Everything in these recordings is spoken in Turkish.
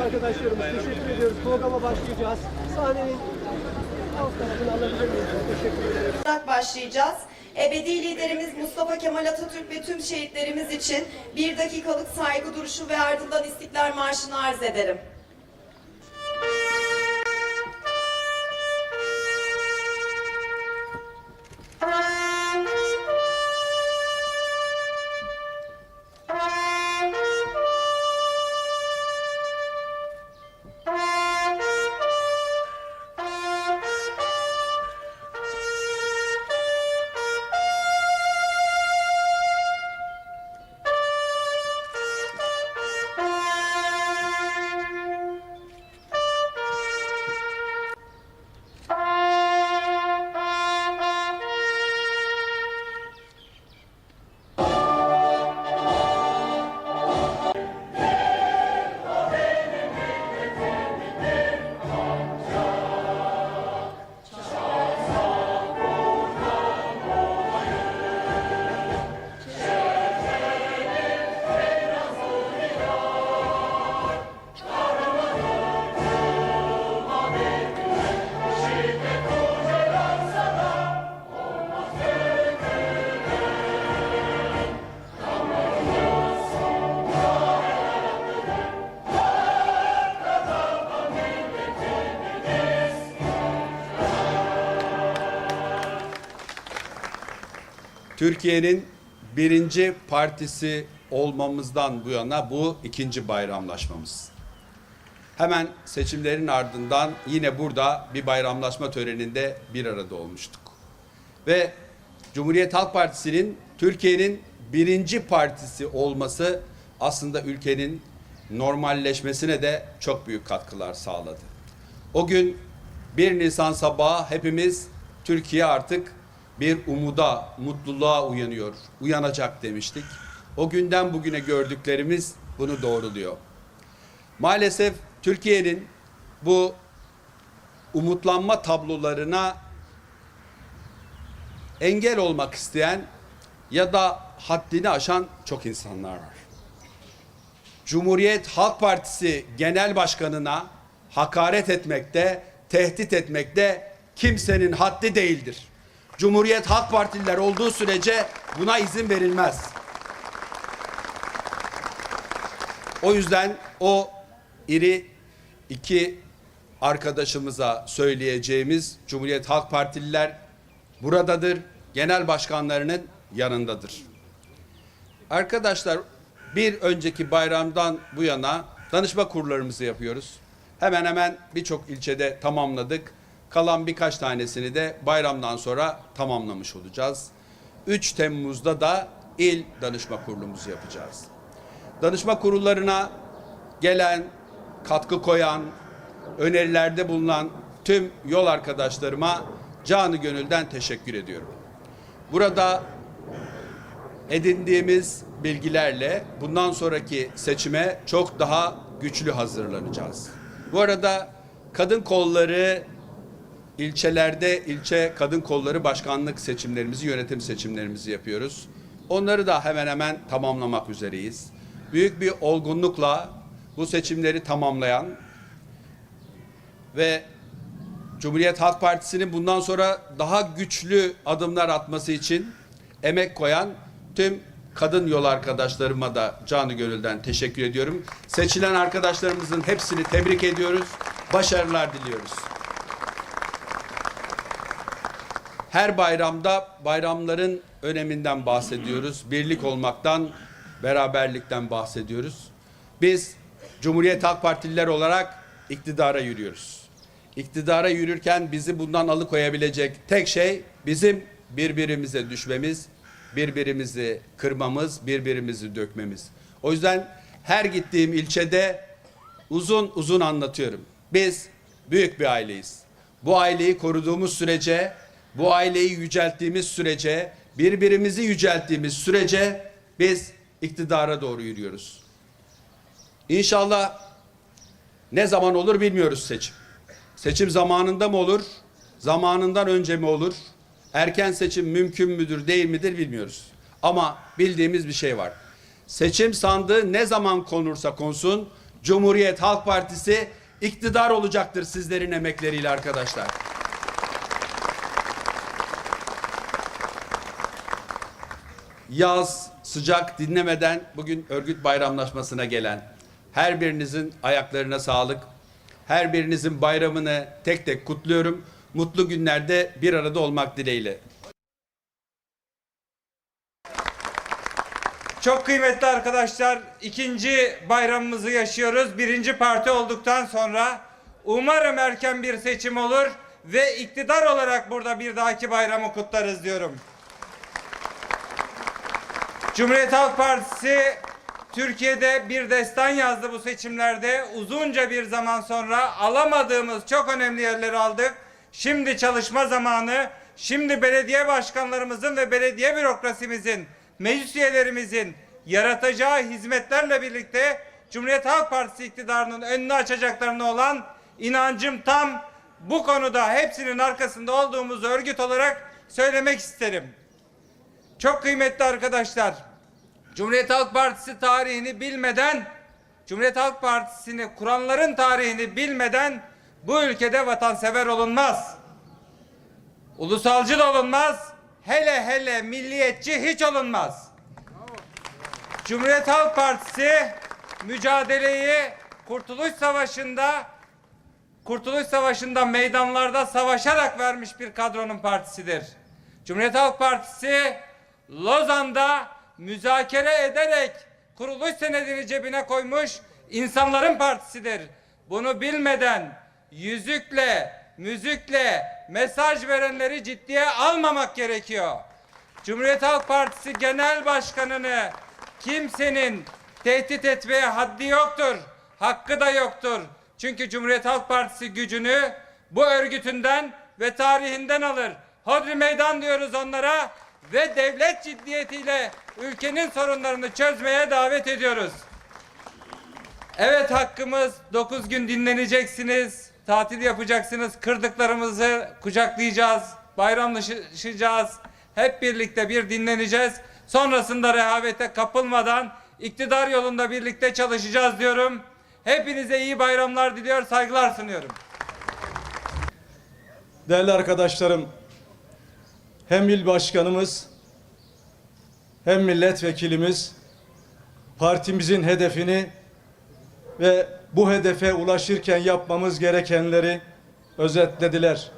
arkadaşlarımız teşekkür ediyoruz. Programa başlayacağız. Sahnenin alt tarafını alabilir miyiz? Teşekkür ederim. başlayacağız. Ebedi liderimiz Mustafa Kemal Atatürk ve tüm şehitlerimiz için bir dakikalık saygı duruşu ve ardından İstiklal Marşı'nı arz ederim. Türkiye'nin birinci partisi olmamızdan bu yana bu ikinci bayramlaşmamız. Hemen seçimlerin ardından yine burada bir bayramlaşma töreninde bir arada olmuştuk. Ve Cumhuriyet Halk Partisi'nin Türkiye'nin birinci partisi olması aslında ülkenin normalleşmesine de çok büyük katkılar sağladı. O gün 1 Nisan sabahı hepimiz Türkiye artık bir umuda, mutluluğa uyanıyor, uyanacak demiştik. O günden bugüne gördüklerimiz bunu doğruluyor. Maalesef Türkiye'nin bu umutlanma tablolarına engel olmak isteyen ya da haddini aşan çok insanlar var. Cumhuriyet Halk Partisi Genel Başkanı'na hakaret etmekte, tehdit etmekte kimsenin haddi değildir. Cumhuriyet Halk Partililer olduğu sürece buna izin verilmez. O yüzden o iri iki arkadaşımıza söyleyeceğimiz Cumhuriyet Halk Partililer buradadır. Genel başkanlarının yanındadır. Arkadaşlar bir önceki bayramdan bu yana danışma kurlarımızı yapıyoruz. Hemen hemen birçok ilçede tamamladık. Kalan birkaç tanesini de bayramdan sonra tamamlamış olacağız. 3 Temmuz'da da il danışma kurulumuzu yapacağız. Danışma kurullarına gelen, katkı koyan, önerilerde bulunan tüm yol arkadaşlarıma canı gönülden teşekkür ediyorum. Burada edindiğimiz bilgilerle bundan sonraki seçime çok daha güçlü hazırlanacağız. Bu arada kadın kolları ilçelerde ilçe kadın kolları başkanlık seçimlerimizi, yönetim seçimlerimizi yapıyoruz. Onları da hemen hemen tamamlamak üzereyiz. Büyük bir olgunlukla bu seçimleri tamamlayan ve Cumhuriyet Halk Partisi'nin bundan sonra daha güçlü adımlar atması için emek koyan tüm kadın yol arkadaşlarıma da canı gönülden teşekkür ediyorum. Seçilen arkadaşlarımızın hepsini tebrik ediyoruz. Başarılar diliyoruz. Her bayramda bayramların öneminden bahsediyoruz. Birlik olmaktan, beraberlikten bahsediyoruz. Biz Cumhuriyet Halk Partililer olarak iktidara yürüyoruz. İktidara yürürken bizi bundan alıkoyabilecek tek şey bizim birbirimize düşmemiz, birbirimizi kırmamız, birbirimizi dökmemiz. O yüzden her gittiğim ilçede uzun uzun anlatıyorum. Biz büyük bir aileyiz. Bu aileyi koruduğumuz sürece, bu aileyi yücelttiğimiz sürece, birbirimizi yücelttiğimiz sürece biz iktidara doğru yürüyoruz. İnşallah ne zaman olur bilmiyoruz seçim. Seçim zamanında mı olur? Zamanından önce mi olur? Erken seçim mümkün müdür, değil midir bilmiyoruz. Ama bildiğimiz bir şey var. Seçim sandığı ne zaman konursa konsun Cumhuriyet Halk Partisi iktidar olacaktır sizlerin emekleriyle arkadaşlar. Yaz, sıcak dinlemeden bugün örgüt bayramlaşmasına gelen her birinizin ayaklarına sağlık. Her birinizin bayramını tek tek kutluyorum. Mutlu günlerde bir arada olmak dileğiyle. Çok kıymetli arkadaşlar, ikinci bayramımızı yaşıyoruz. Birinci parti olduktan sonra umarım erken bir seçim olur ve iktidar olarak burada bir dahaki bayramı kutlarız diyorum. Cumhuriyet Halk Partisi Türkiye'de bir destan yazdı bu seçimlerde. Uzunca bir zaman sonra alamadığımız çok önemli yerleri aldık. Şimdi çalışma zamanı. Şimdi belediye başkanlarımızın ve belediye bürokrasimizin, meclis üyelerimizin yaratacağı hizmetlerle birlikte Cumhuriyet Halk Partisi iktidarının önünü açacaklarına olan inancım tam. Bu konuda hepsinin arkasında olduğumuzu örgüt olarak söylemek isterim. Çok kıymetli arkadaşlar. Cumhuriyet Halk Partisi tarihini bilmeden, Cumhuriyet Halk Partisi'ni kuranların tarihini bilmeden bu ülkede vatansever olunmaz. Ulusalcı da olunmaz. Hele hele milliyetçi hiç olunmaz. Cumhuriyet Halk Partisi mücadeleyi Kurtuluş Savaşı'nda Kurtuluş Savaşı'nda meydanlarda savaşarak vermiş bir kadronun partisidir. Cumhuriyet Halk Partisi Lozan'da müzakere ederek kuruluş senedini cebine koymuş insanların partisidir. Bunu bilmeden yüzükle, müzikle mesaj verenleri ciddiye almamak gerekiyor. Cumhuriyet Halk Partisi Genel Başkanı'nı kimsenin tehdit etmeye haddi yoktur. Hakkı da yoktur. Çünkü Cumhuriyet Halk Partisi gücünü bu örgütünden ve tarihinden alır. Hodri meydan diyoruz onlara ve devlet ciddiyetiyle ülkenin sorunlarını çözmeye davet ediyoruz. Evet hakkımız 9 gün dinleneceksiniz. Tatil yapacaksınız. Kırdıklarımızı kucaklayacağız. Bayramlaşacağız. Hep birlikte bir dinleneceğiz. Sonrasında rehavete kapılmadan iktidar yolunda birlikte çalışacağız diyorum. Hepinize iyi bayramlar diliyor, saygılar sunuyorum. Değerli arkadaşlarım, hem il başkanımız hem milletvekilimiz partimizin hedefini ve bu hedefe ulaşırken yapmamız gerekenleri özetlediler.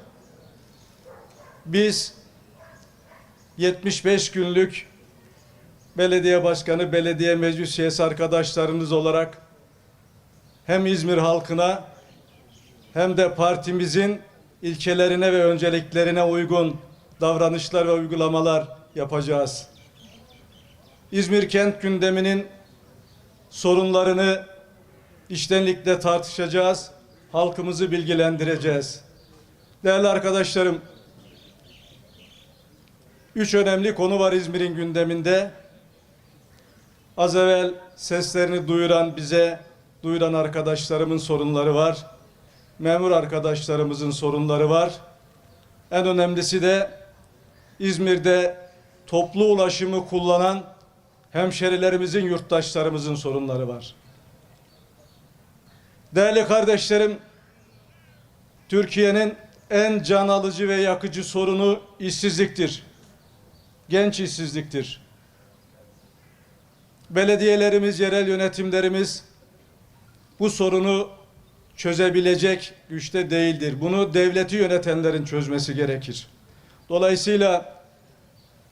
Biz 75 günlük belediye başkanı, belediye meclis üyesi arkadaşlarınız olarak hem İzmir halkına hem de partimizin ilkelerine ve önceliklerine uygun davranışlar ve uygulamalar yapacağız. İzmir kent gündeminin sorunlarını içtenlikle tartışacağız, halkımızı bilgilendireceğiz. Değerli arkadaşlarım, üç önemli konu var İzmir'in gündeminde. Az evvel seslerini duyuran bize, duyuran arkadaşlarımın sorunları var memur arkadaşlarımızın sorunları var. En önemlisi de İzmir'de toplu ulaşımı kullanan hemşerilerimizin, yurttaşlarımızın sorunları var. Değerli kardeşlerim, Türkiye'nin en can alıcı ve yakıcı sorunu işsizliktir. Genç işsizliktir. Belediyelerimiz, yerel yönetimlerimiz bu sorunu çözebilecek güçte değildir. Bunu devleti yönetenlerin çözmesi gerekir. Dolayısıyla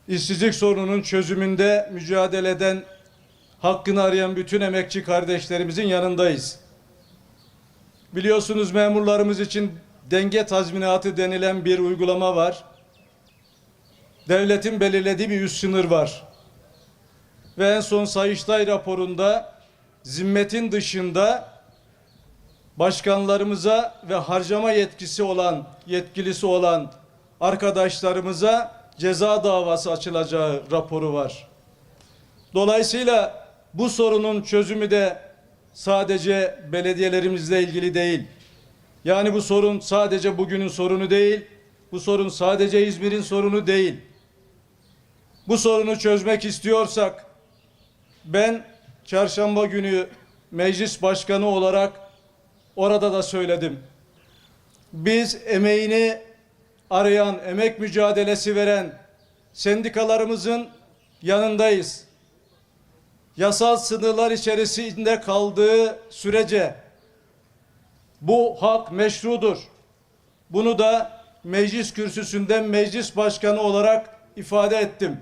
işsizlik sorununun çözümünde mücadele eden, hakkını arayan bütün emekçi kardeşlerimizin yanındayız. Biliyorsunuz memurlarımız için denge tazminatı denilen bir uygulama var. Devletin belirlediği bir üst sınır var. Ve en son Sayıştay raporunda zimmetin dışında başkanlarımıza ve harcama yetkisi olan, yetkilisi olan arkadaşlarımıza ceza davası açılacağı raporu var. Dolayısıyla bu sorunun çözümü de sadece belediyelerimizle ilgili değil. Yani bu sorun sadece bugünün sorunu değil. Bu sorun sadece İzmir'in sorunu değil. Bu sorunu çözmek istiyorsak ben çarşamba günü meclis başkanı olarak orada da söyledim. Biz emeğini arayan, emek mücadelesi veren sendikalarımızın yanındayız. Yasal sınırlar içerisinde kaldığı sürece bu hak meşrudur. Bunu da meclis kürsüsünden meclis başkanı olarak ifade ettim.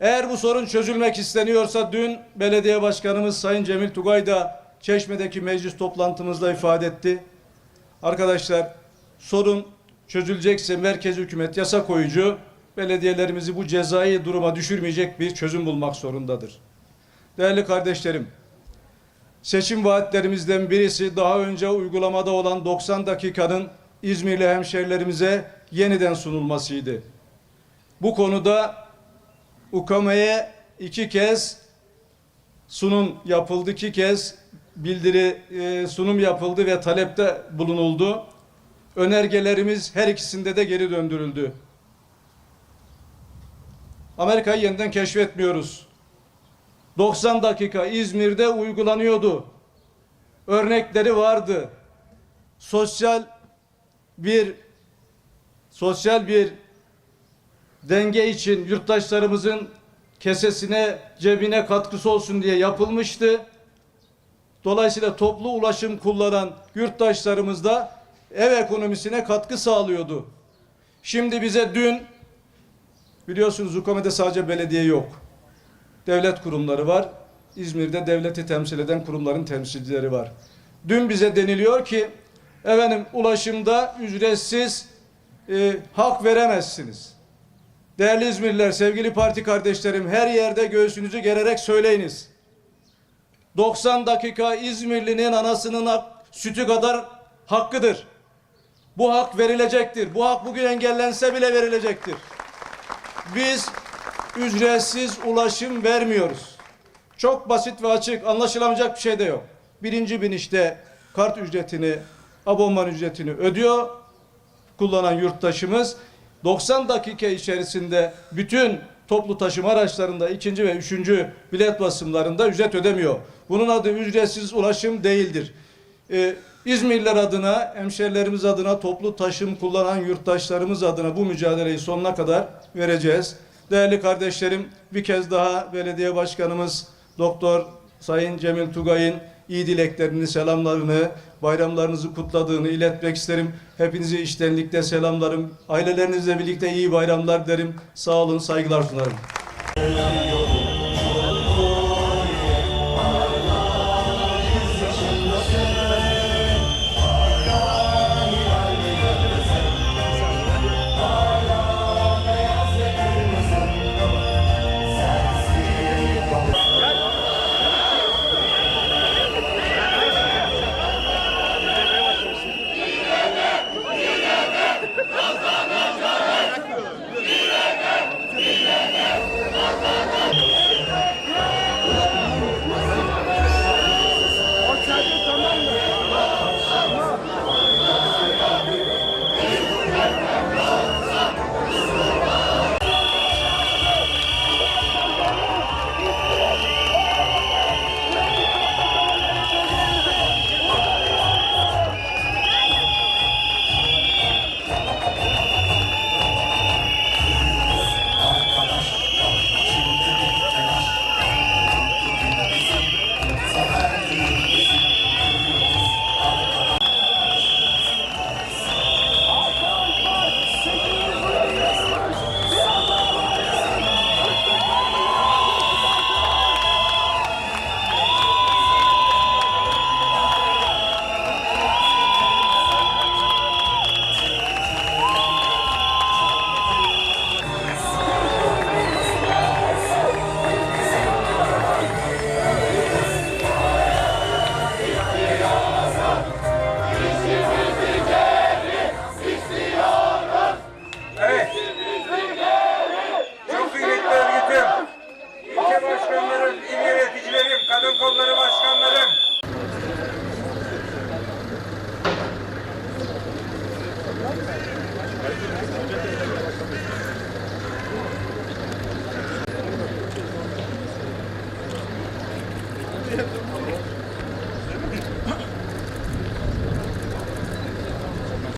Eğer bu sorun çözülmek isteniyorsa dün belediye başkanımız Sayın Cemil Tugay da Çeşme'deki meclis toplantımızda ifade etti. Arkadaşlar sorun çözülecekse merkez hükümet yasa koyucu belediyelerimizi bu cezai duruma düşürmeyecek bir çözüm bulmak zorundadır. Değerli kardeşlerim, seçim vaatlerimizden birisi daha önce uygulamada olan 90 dakikanın İzmirli hemşerilerimize yeniden sunulmasıydı. Bu konuda UKM'ye iki kez sunum yapıldı, iki kez bildiri e, sunum yapıldı ve talepte bulunuldu. Önergelerimiz her ikisinde de geri döndürüldü. Amerika'yı yeniden keşfetmiyoruz. 90 dakika İzmir'de uygulanıyordu. Örnekleri vardı. Sosyal bir sosyal bir denge için yurttaşlarımızın kesesine, cebine katkısı olsun diye yapılmıştı. Dolayısıyla toplu ulaşım kullanan yurttaşlarımız da ev ekonomisine katkı sağlıyordu. Şimdi bize dün biliyorsunuz UKM'de sadece belediye yok. Devlet kurumları var. İzmir'de devleti temsil eden kurumların temsilcileri var. Dün bize deniliyor ki efendim ulaşımda ücretsiz e, hak veremezsiniz. Değerli İzmirliler, sevgili parti kardeşlerim her yerde göğsünüzü gererek söyleyiniz. 90 dakika İzmirlinin anasının sütü kadar hakkıdır. Bu hak verilecektir. Bu hak bugün engellense bile verilecektir. Biz ücretsiz ulaşım vermiyoruz. Çok basit ve açık, anlaşılamayacak bir şey de yok. Birinci binişte kart ücretini, abonman ücretini ödüyor kullanan yurttaşımız 90 dakika içerisinde bütün toplu taşıma araçlarında ikinci ve üçüncü bilet basımlarında ücret ödemiyor. Bunun adı ücretsiz ulaşım değildir. Ee, İzmirliler adına, hemşerilerimiz adına, toplu taşım kullanan yurttaşlarımız adına bu mücadeleyi sonuna kadar vereceğiz. Değerli kardeşlerim, bir kez daha belediye başkanımız Doktor Sayın Cemil Tugay'ın iyi dileklerini, selamlarını, bayramlarınızı kutladığını iletmek isterim. Hepinizi içtenlikle selamlarım. Ailelerinizle birlikte iyi bayramlar derim. Sağ olun, saygılar sunarım.